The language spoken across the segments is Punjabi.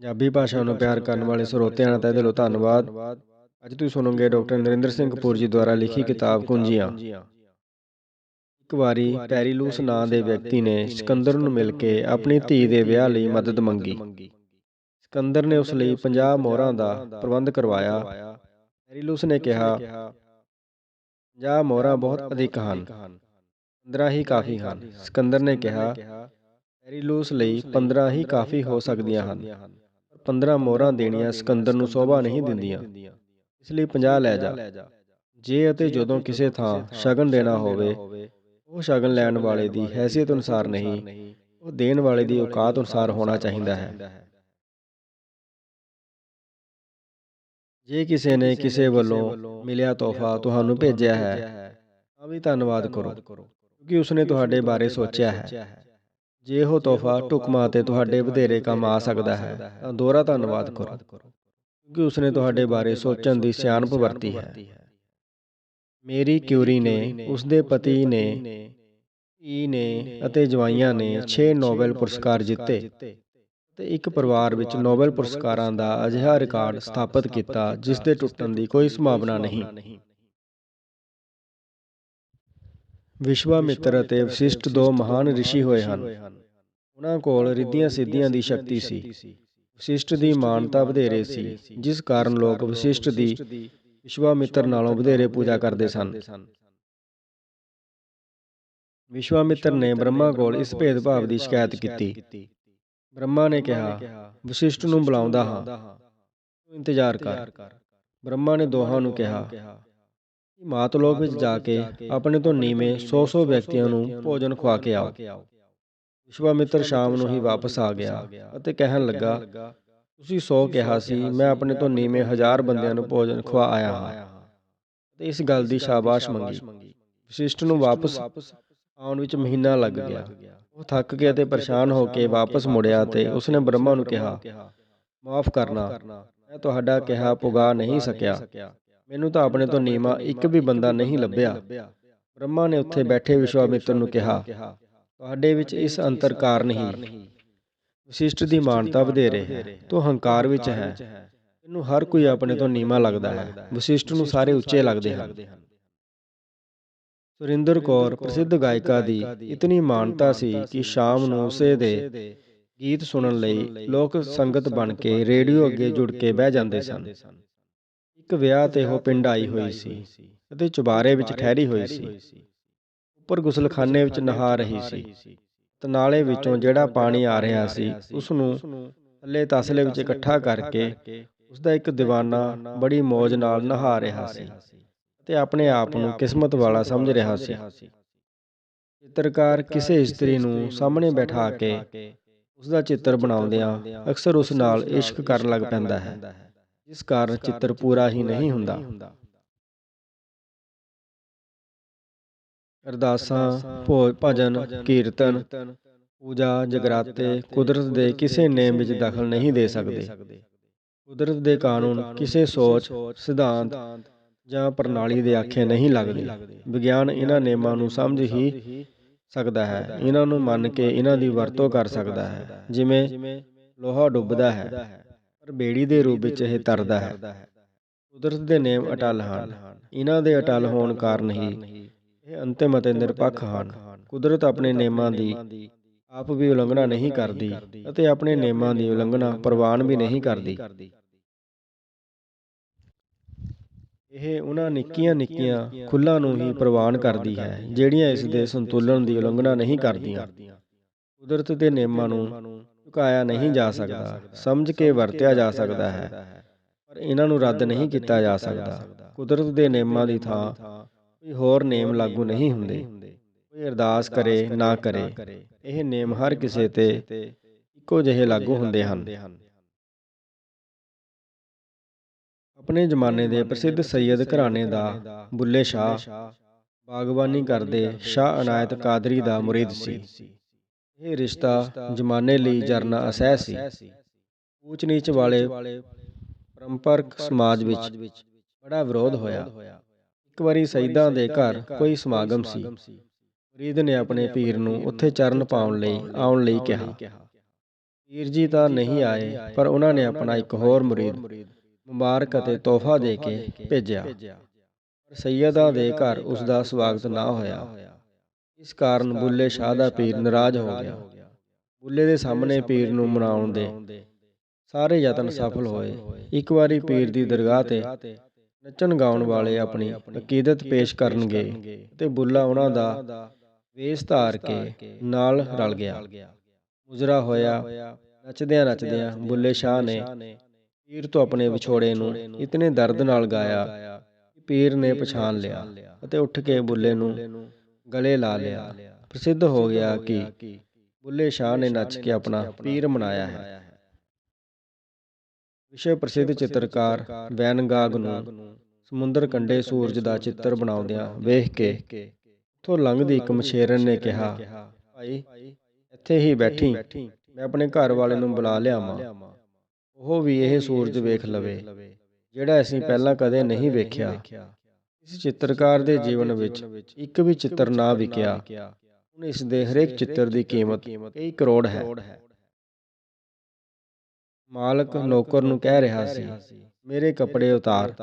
ਪੰਜਾਬੀ ਭਾਸ਼ਾ ਨੂੰ ਪਿਆਰ ਕਰਨ ਵਾਲੇ ਸਰੋਤਿਆਂ ਦਾ ਤਹਿ ਦਿਲੋਂ ਧੰਨਵਾਦ। ਅੱਜ ਤੁਸੀਂ ਸੁਣੋਗੇ ਡਾਕਟਰ ਨਰਿੰਦਰ ਸਿੰਘ ਕਪੂਰ ਜੀ ਦੁਆਰਾ ਲਿਖੀ ਕਿਤਾਬ ਕੁੰਜੀਆਂ। ਇੱਕ ਵਾਰੀ ਪੈਰੀਲੂਸ ਨਾਂ ਦੇ ਵਿਅਕਤੀ ਨੇ ਸਿਕੰਦਰ ਨੂੰ ਮਿਲ ਕੇ ਆਪਣੀ ਧੀ ਦੇ ਵਿਆਹ ਲਈ ਮਦਦ ਮੰਗੀ। ਸਿਕੰਦਰ ਨੇ ਉਸ ਲਈ 50 ਮੋਹਰਾਂ ਦਾ ਪ੍ਰਬੰਧ ਕਰਵਾਇਆ। ਪੈਰੀਲੂਸ ਨੇ ਕਿਹਾ 50 ਮੋਹਰਾਂ ਬਹੁਤ ਅਧਿਕ ਹਨ 15 ਹੀ ਕਾਫੀ ਹਨ। ਸਿਕੰਦਰ ਨੇ ਕਿਹਾ, ਪੈਰੀਲੂਸ ਲਈ 15 ਹੀ ਕਾਫੀ ਹੋ ਸਕਦੀਆਂ ਹਨ। 15 ਮੋਹਰਾਂ ਦੇਣੀਆਂ ਸਿਕੰਦਰ ਨੂੰ ਸੋਭਾ ਨਹੀਂ ਦਿੰਦੀਆਂ। ਇਸ ਲਈ 50 ਲੈ ਜਾ। ਜੇ ਅਤੇ ਜਦੋਂ ਕਿਸੇ ਥਾਂ ਸ਼ਗਨ ਦੇਣਾ ਹੋਵੇ, ਉਹ ਸ਼ਗਨ ਲੈਣ ਵਾਲੇ ਦੀ ਹੈਸੀਅਤ ਅਨੁਸਾਰ ਨਹੀਂ, ਉਹ ਦੇਣ ਵਾਲੇ ਦੀ ਔਕਾਤ ਅਨੁਸਾਰ ਹੋਣਾ ਚਾਹੀਦਾ ਹੈ। ਜੇ ਕਿਸੇ ਨੇ ਕਿਸੇ ਵੱਲੋਂ ਮਿਲਿਆ ਤੋਹਫਾ ਤੁਹਾਨੂੰ ਭੇਜਿਆ ਹੈ, ਤਾਂ ਵੀ ਧੰਨਵਾਦ ਕਰੋ, ਕਿਉਂਕਿ ਉਸਨੇ ਤੁਹਾਡੇ ਬਾਰੇ ਸੋਚਿਆ ਹੈ। ਜੇ ਉਹ ਤੋਹਫਾ ਢੁਕਮਾ ਤੇ ਤੁਹਾਡੇ ਵਧੇਰੇ ਕੰਮ ਆ ਸਕਦਾ ਹੈ ਤਾਂ ਦੋਹਰਾ ਧੰਨਵਾਦ ਕਰੋ। ਕਿਉਂਕਿ ਉਸਨੇ ਤੁਹਾਡੇ ਬਾਰੇ ਸੋਚਣ ਦੀ ਸਿਆਣਪ ਵਰਤੀ ਹੈ। ਮੇਰੀ ਕਿਊਰੀ ਨੇ ਉਸਦੇ ਪਤੀ ਨੇ ਈ ਨੇ ਅਤੇ ਜਵਾਈਆਂ ਨੇ 6 ਨੋਬਲ ਪੁਰਸਕਾਰ ਜਿੱਤੇ ਤੇ ਇੱਕ ਪਰਿਵਾਰ ਵਿੱਚ ਨੋਬਲ ਪੁਰਸਕਾਰਾਂ ਦਾ ਅਜਿਹਾ ਰਿਕਾਰਡ ਸਥਾਪਿਤ ਕੀਤਾ ਜਿਸ ਦੇ ਟੁੱਟਣ ਦੀ ਕੋਈ ਸੰਭਾਵਨਾ ਨਹੀਂ। ਵਿਸ਼ਵਾਮਿੱਤਰ ਅਤੇ ਵਸ਼ਿਸ਼ਟ ਦੋ ਮਹਾਨ ਰਿਸ਼ੀ ਹੋਏ ਹਨ। ਉਹਨਾਂ ਕੋਲ ਰਿੱਧੀਆਂ ਸਿੱਧੀਆਂ ਦੀ ਸ਼ਕਤੀ ਸੀ। ਵਸ਼ਿਸ਼ਟ ਦੀ ਮਾਨਤਾ ਵਧੇਰੇ ਸੀ, ਜਿਸ ਕਾਰਨ ਲੋਕ ਵਸ਼ਿਸ਼ਟ ਦੀ ਵਿਸ਼ਵਾਮਿੱਤਰ ਨਾਲੋਂ ਵਧੇਰੇ ਪੂਜਾ ਕਰਦੇ ਸਨ। ਵਿਸ਼ਵਾਮਿੱਤਰ ਨੇ ਬ੍ਰਹਮਾ ਕੋਲ ਇਸ ਭੇਦਭਾਵ ਦੀ ਸ਼ਿਕਾਇਤ ਕੀਤੀ। ਬ੍ਰਹਮਾ ਨੇ ਕਿਹਾ, ਵਸ਼ਿਸ਼ਟ ਨੂੰ ਬੁਲਾਉਂਦਾ ਹਾਂ। ਤੂੰ ਇੰਤਜ਼ਾਰ ਕਰ। ਬ੍ਰਹਮਾ ਨੇ ਦੋਹਾਂ ਨੂੰ ਕਿਹਾ ਮਾਤਲੋਕ ਵਿੱਚ ਜਾ ਕੇ ਆਪਣੇ ਤੋਂ ਨੀਵੇਂ 100-100 ਵਿਅਕਤੀਆਂ ਨੂੰ ਭੋਜਨ ਖਵਾ ਕੇ ਆਓ। ਵਿਸ਼ਵਾਮਿੱਤਰ ਸ਼ਾਮ ਨੂੰ ਹੀ ਵਾਪਸ ਆ ਗਿਆ ਅਤੇ ਕਹਿਣ ਲੱਗਾ ਤੁਸੀਂ 100 ਕਿਹਾ ਸੀ ਮੈਂ ਆਪਣੇ ਤੋਂ ਨੀਵੇਂ ਹਜ਼ਾਰ ਬੰਦਿਆਂ ਨੂੰ ਭੋਜਨ ਖਵਾ ਆਇਆ ਹਾਂ। ਤੇ ਇਸ ਗੱਲ ਦੀ ਸ਼ਾਬਾਸ਼ ਮੰਗੀ। ਵਿਸ਼ਿਸ਼ਟ ਨੂੰ ਵਾਪਸ ਆਉਣ ਵਿੱਚ ਮਹੀਨਾ ਲੱਗ ਗਿਆ। ਉਹ ਥੱਕ ਕੇ ਅਤੇ ਪਰੇਸ਼ਾਨ ਹੋ ਕੇ ਵਾਪਸ ਮੁੜਿਆ ਤੇ ਉਸਨੇ ਬ੍ਰਹਮਾ ਨੂੰ ਕਿਹਾ ਮਾਫ ਕਰਨਾ। ਮੈਂ ਤੁਹਾਡਾ ਕਿਹਾ ਪੁਗਾ ਨਹੀਂ ਸਕਿਆ। ਮੈਨੂੰ ਤਾਂ ਆਪਣੇ ਤੋਂ ਨੀਵਾ ਇੱਕ ਵੀ ਬੰਦਾ ਨਹੀਂ ਲੱਭਿਆ। ਬ੍ਰਹਮਾ ਨੇ ਉੱਥੇ ਬੈਠੇ ਵਿਸ਼ਵਾਮਿੱਤਰ ਨੂੰ ਕਿਹਾ ਤੁਹਾਡੇ ਵਿੱਚ ਇਸ ਅੰਤਰ ਕਾਰਨ ਹੀ ਵਿਸ਼ਿਸ਼ਟ ਦੀ ਮਾਨਤਾ ਵਧੇਰੇ ਹੈ। ਤੋ ਹੰਕਾਰ ਵਿੱਚ ਹੈ। ਇਹਨੂੰ ਹਰ ਕੋਈ ਆਪਣੇ ਤੋਂ ਨੀਵਾ ਲੱਗਦਾ ਹੈ। ਵਿਸ਼ਿਸ਼ਟ ਨੂੰ ਸਾਰੇ ਉੱਚੇ ਲੱਗਦੇ ਹਨ। ਸੁਰਿੰਦਰ ਕੌਰ ਪ੍ਰਸਿੱਧ ਗਾਇਕਾ ਦੀ ਇਤਨੀ ਮਾਨਤਾ ਸੀ ਕਿ ਸ਼ਾਮ ਨੂੰ ਉਸੇ ਦੇ ਗੀਤ ਸੁਣਨ ਲਈ ਲੋਕ ਸੰਗਤ ਬਣ ਕੇ ਰੇਡੀਓ ਅੱਗੇ ਜੁੜ ਕੇ ਬਹਿ ਜਾਂਦੇ ਸਨ। ਇੱਕ ਵਿਆਹ ਤੇ ਉਹ ਪਿੰਡ ਆਈ ਹੋਈ ਸੀ ਅਤੇ ਚੁਬਾਰੇ ਵਿੱਚ ਠਹਿਰੀ ਹੋਈ ਸੀ। ਉੱਪਰ ਗੁਸਲਖਾਨੇ ਵਿੱਚ ਨਹਾ ਰਹੀ ਸੀ। ਤਨਾਲੇ ਵਿੱਚੋਂ ਜਿਹੜਾ ਪਾਣੀ ਆ ਰਿਹਾ ਸੀ ਉਸ ਨੂੰ ਥੱਲੇ ਤਸਲੇ ਵਿੱਚ ਇਕੱਠਾ ਕਰਕੇ ਉਸ ਦਾ ਇੱਕ دیਵਾਨਾ ਬੜੀ ਮੌਜ ਨਾਲ ਨਹਾ ਰਿਹਾ ਸੀ ਤੇ ਆਪਣੇ ਆਪ ਨੂੰ ਕਿਸਮਤ ਵਾਲਾ ਸਮਝ ਰਿਹਾ ਸੀ। ਚਿੱਤਰਕਾਰ ਕਿਸੇ ਇਸਤਰੀ ਨੂੰ ਸਾਹਮਣੇ ਬਿਠਾ ਕੇ ਉਸ ਦਾ ਚਿੱਤਰ ਬਣਾਉਂਦਿਆਂ ਅਕਸਰ ਉਸ ਨਾਲ ਇਸ਼ਕ ਕਰਨ ਲੱਗ ਪੈਂਦਾ ਹੈ। ਜਿਸ ਕਾਰਨ ਚਿੱਤਰ ਪੂਰਾ ਹੀ ਨਹੀਂ ਹੁੰਦਾ। ਅਰਦਾਸਾਂ ਭੋਜ ਭਜਨ ਕੀਰਤਨ ਪੂਜਾ ਜਗਰਾਤੇ ਕੁਦਰਤ ਦੇ ਕਿਸੇ ਨੇਮ ਵਿੱਚ ਦਖਲ ਨਹੀਂ ਦੇ ਸਕਦੇ। ਕੁਦਰਤ ਦੇ ਕਾਨੂੰਨ ਕਿਸੇ ਸੋਚ ਸਿਧਾਂਤ ਜਾਂ ਪ੍ਰਣਾਲੀ ਦੇ ਆਖੇ ਨਹੀਂ ਲੱਗਦੇ। ਵਿਗਿਆਨ ਇਹਨਾਂ ਨੇਮਾਂ ਨੂੰ ਸਮਝ ਹੀ ਸਕਦਾ ਹੈ। ਇਹਨਾਂ ਨੂੰ ਮੰਨ ਕੇ ਇਹਨਾਂ ਦੀ ਵਰਤੋਂ ਕਰ ਸਕਦਾ ਹੈ। ਜਿਵੇਂ ਲੋਹਾ ਡੁੱਬਦਾ ਹੈ। ਪਰ ਬੇੜੀ ਦੇ ਰੂਪ ਵਿੱਚ ਇਹ ਤਰਦਾ ਹੈ। ਕੁਦਰਤ ਦੇ ਨੇਮ ਅਟਲ ਹਨ। ਇਹਨਾਂ ਦੇ ਅਟਲ ਹੋਣ ਕਾਰਨ ਹੀ ਇਹ ਅੰਤਿਮ ਅਤੇ ਨਿਰਪੱਖ ਹਨ। ਕੁਦਰਤ ਆਪਣੇ ਨੇਮਾਂ ਦੀ ਆਪ ਵੀ ਉਲੰਘਣਾ ਨਹੀਂ ਕਰਦੀ ਅਤੇ ਆਪਣੇ ਨੇਮਾਂ ਦੀ ਉਲੰਘਣਾ ਪ੍ਰਵਾਨ ਵੀ ਨਹੀਂ ਕਰਦੀ। ਇਹ ਉਹਨਾਂ ਨਿੱਕੀਆਂ ਨਿੱਕੀਆਂ ਖੁੱਲਾਂ ਨੂੰ ਹੀ ਪ੍ਰਵਾਨ ਕਰਦੀ ਹੈ, ਜਿਹੜੀਆਂ ਇਸ ਦੇ ਸੰਤੁਲਨ ਦੀ ਉਲੰਘਣਾ ਨਹੀਂ ਕਰਦੀਆਂ। ਕੁਦਰਤ ਦੇ ਨੇਮਾਂ ਨੂੰ ਝੁਕਾਇਆ ਨਹੀਂ ਜਾ ਸਕਦਾ। ਸਮਝ ਕੇ ਵਰਤਿਆ ਜਾ ਸਕਦਾ ਹੈ। ਪਰ ਇਹਨਾਂ ਨੂੰ ਰੱਦ ਨਹੀਂ ਕੀਤਾ ਜਾ ਸਕਦਾ। ਕੁਦਰਤ ਦੇ ਨੇਮਾਂ ਦੀ ਥਾਂ ਕੋਈ ਹੋਰ ਨੇਮ ਲਾਗੂ ਨਹੀਂ ਹੁੰਦੇ। ਕੋਈ ਅਰਦਾਸ ਕਰੇ ਨਾ ਕਰੇ। ਇਹ ਨੇਮ ਹਰ ਕਿਸੇ ਤੇ ਇੱਕੋ ਜਿਹੇ ਲਾਗੂ ਹੁੰਦੇ ਹਨ। ਆਪਣੇ ਜ਼ਮਾਨੇ ਦੇ ਪ੍ਰਸਿੱਧ ਸੈਯਦ ਘਰਾਣੇ ਦਾ ਬੁੱਲੇ ਸ਼ਾਹ ਬਾਗਬਾਨੀ ਕਰਦੇ ਸ਼ਾਹ ਅਨਾਇਤ ਕਾਦਰੀ ਦਾ ਮੁਰੀਦ ਸੀ। ਇਹ ਰਿਸ਼ਤਾ ਜ਼ਮਾਨੇ ਲਈ ਜਰਨਾ ਅਸਹਿ ਸੀ। ਉੱਚ ਨੀਚ ਵਾਲੇ ਪਰੰਪਰਕ ਸਮਾਜ ਵਿੱਚ ਬੜਾ ਵਿਰੋਧ ਹੋਇਆ। ਇੱਕ ਵਾਰੀ ਸੈਦਾਂ ਦੇ ਘਰ ਕੋਈ ਸਮਾਗਮ ਸੀ। ਮੁਰੀਦ ਨੇ ਆਪਣੇ ਪੀਰ ਨੂੰ ਉੱਥੇ ਚਰਨ ਪਾਉਣ ਲਈ, ਆਉਣ ਲਈ ਕਿਹਾ। ਪੀਰ ਜੀ ਤਾਂ ਨਹੀਂ ਆਏ, ਪਰ ਉਹਨਾਂ ਨੇ ਆਪਣਾ ਇੱਕ ਹੋਰ ਮੁਰੀਦ, ਮੁਬਾਰਕ ਅਤੇ ਤੋਹਫਾ ਦੇ ਕੇ ਭੇਜਿਆ। ਪਰ ਸੈਯਦਾ ਦੇ ਘਰ ਉਸ ਦਾ ਸਵਾਗਤ ਨਾ ਹੋਇਆ। ਇਸ ਕਾਰਨ ਬੁੱਲੇ ਸ਼ਾਹ ਦਾ ਪੀਰ ਨਾਰਾਜ਼ ਹੋ ਗਿਆ। ਬੁੱਲੇ ਦੇ ਸਾਹਮਣੇ ਪੀਰ ਨੂੰ ਮਨਾਉਣ ਦੇ ਸਾਰੇ ਯਤਨ ਸਫਲ ਹੋਏ। ਇੱਕ ਵਾਰੀ ਪੀਰ ਦੀ ਦਰਗਾਹ ਤੇ ਨੱਚਣ ਗਾਉਣ ਵਾਲੇ ਆਪਣੀ ਅਕੀਦਤ ਪੇਸ਼ ਕਰਨਗੇ ਤੇ ਬੁੱਲਾ ਉਹਨਾਂ ਦਾ ਵੇਸ਼ ਧਾਰ ਕੇ ਨਾਲ ਰਲ ਗਿਆ। ਮੁਜਰਾ ਹੋਇਆ। ਨੱਚਦਿਆਂ ਨੱਚਦਿਆਂ ਬੁੱਲੇ ਸ਼ਾਹ ਨੇ ਪੀਰ ਤੋਂ ਆਪਣੇ ਵਿਛੋੜੇ ਨੂੰ ਇਤਨੇ ਦਰਦ ਨਾਲ ਗਾਇਆ ਕਿ ਪੀਰ ਨੇ ਪਛਾਣ ਲਿਆ ਅਤੇ ਉੱਠ ਕੇ ਬੁੱਲੇ ਨੂੰ ਗਲੇ ਲਾ ਲਿਆ। ਪ੍ਰਸਿੱਧ ਹੋ ਗਿਆ ਕਿ ਬੁੱਲੇ ਸ਼ਾਹ ਨੇ ਨੱਚ ਕੇ ਆਪਣਾ ਪੀਰ ਮਨਾਇਆ ਹੈ। ਵਿਸ਼ਵ ਪ੍ਰਸਿੱਧ ਚਿੱਤਰਕਾਰ ਵੈਨ ਗਾਗ ਨੂੰ ਸਮੁੰਦਰ ਕੰਢੇ ਸੂਰਜ ਦਾ ਚਿੱਤਰ ਬਣਾਉਂਦਿਆਂ ਵੇਖ ਕੇ ਉੱਥੋਂ ਲੰਘਦੀ ਇੱਕ ਮਛੇਰਨ ਨੇ ਕਿਹਾ ਭਾਈ ਇੱਥੇ ਹੀ ਬੈਠੀ। ਮੈਂ ਆਪਣੇ ਘਰ ਵਾਲੇ ਨੂੰ ਬੁਲਾ ਲਿਆਵਾਂ। ਉਹ ਵੀ ਇਹ ਸੂਰਜ ਵੇਖ ਲਵੇ। ਜਿਹੜਾ ਅਸੀਂ ਪਹਿਲਾਂ ਕਦੇ ਨਹੀਂ ਵੇਖਿਆ। ਇਸ ਚਿੱਤਰਕਾਰ ਦੇ ਜੀਵਨ ਵਿੱਚ ਇੱਕ ਵੀ ਚਿੱਤਰ ਨਾ ਵਿਕਿਆ। ਹੁਣ ਇਸ ਦੇ ਹਰੇਕ ਚਿੱਤਰ ਦੀ ਕੀਮਤ ਕਈ ਕਰੋੜ ਹੈ। ਮਾਲਕ ਨੌਕਰ ਨੂੰ ਕਹਿ ਰਿਹਾ ਸੀ ਮੇਰੇ ਕੱਪੜੇ ਉਤਾਰ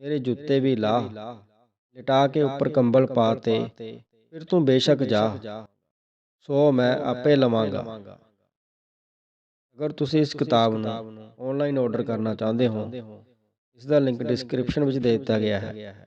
ਮੇਰੇ ਜੁੱਤੇ ਵੀ ਲਾ ਲਿਟਾ ਕੇ ਉੱਪਰ ਕੰਬਲ ਪਾ ਤੇ ਫਿਰ ਤੂੰ ਬੇਸ਼ੱਕ ਜਾ। ਸੋ ਮੈਂ ਆਪੇ ਲਵਾਂਗਾ। ਅਗਰ ਤੁਸੀਂ ਇਸ ਕਿਤਾਬ ਨੂੰ ਆਨਲਾਈਨ ਆਰਡਰ ਕਰਨਾ ਚਾਹੁੰਦੇ ਹੋ ਇਸ ਦਾ ਲਿੰਕ ਡਿਸਕ੍ਰਿਪਸ਼ਨ ਵਿੱਚ ਦੇ ਦਿੱਤਾ ਗਿਆ ਹੈ।